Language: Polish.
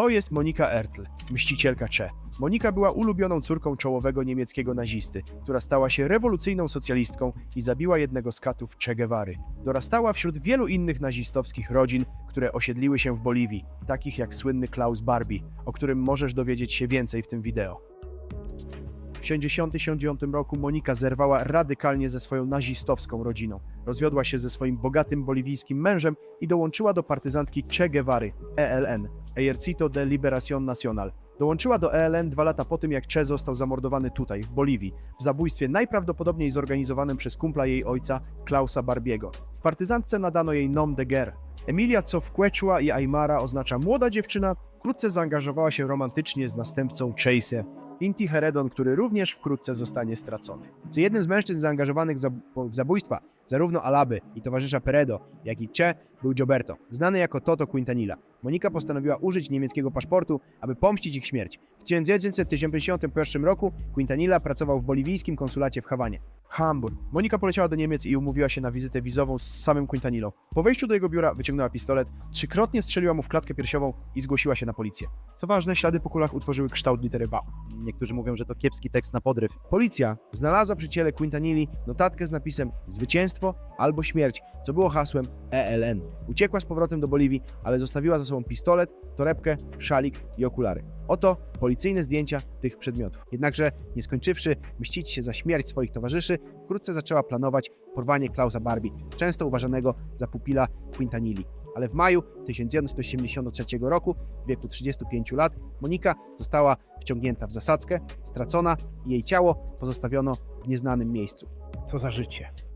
To jest Monika Ertl, mścicielka Cze. Monika była ulubioną córką czołowego niemieckiego nazisty, która stała się rewolucyjną socjalistką i zabiła jednego z katów Che Guevary. Dorastała wśród wielu innych nazistowskich rodzin, które osiedliły się w Boliwii, takich jak słynny Klaus Barbie, o którym możesz dowiedzieć się więcej w tym wideo. W 1969 roku Monika zerwała radykalnie ze swoją nazistowską rodziną. Rozwiodła się ze swoim bogatym boliwijskim mężem i dołączyła do partyzantki Che Guevary, ELN, Ejercito de Liberación Nacional. Dołączyła do ELN dwa lata po tym, jak Che został zamordowany tutaj, w Boliwii, w zabójstwie najprawdopodobniej zorganizowanym przez kumpla jej ojca, Klausa Barbiego. W partyzantce nadano jej nom de guerre. Emilia, co w Quechua i Aymara oznacza młoda dziewczyna, wkrótce zaangażowała się romantycznie z następcą Chase, Inti Heredon, który również wkrótce zostanie stracony. Czy jednym z mężczyzn zaangażowanych w, w zabójstwa zarówno Alaby i towarzysza Peredo, jak i Che był Gioberto, znany jako Toto Quintanilla. Monika postanowiła użyć niemieckiego paszportu, aby pomścić ich śmierć. W 1991 roku Quintanilla pracował w boliwijskim konsulacie w Hawanie. Hamburg. Monika poleciała do Niemiec i umówiła się na wizytę wizową z samym Quintanillą. Po wejściu do jego biura wyciągnęła pistolet, trzykrotnie strzeliła mu w klatkę piersiową i zgłosiła się na policję. Co ważne, ślady po kulach utworzyły kształt litery V. Niektórzy mówią, że to kiepski tekst na podryw. Policja znalazła przy ciele Quintanilli notatkę z napisem zwycięstwo albo śmierć, co było hasłem ELN. Uciekła z powrotem do Boliwii, ale zostawiła za sobą pistolet, torebkę, szalik i okulary. Oto policyjne zdjęcia tych przedmiotów. Jednakże, nie skończywszy mścić się za śmierć swoich towarzyszy, wkrótce zaczęła planować porwanie Klausa Barbie, często uważanego za pupila Quintanilli. Ale w maju 1983 roku, w wieku 35 lat, Monika została wciągnięta w zasadzkę, stracona i jej ciało pozostawiono w nieznanym miejscu. Co za życie.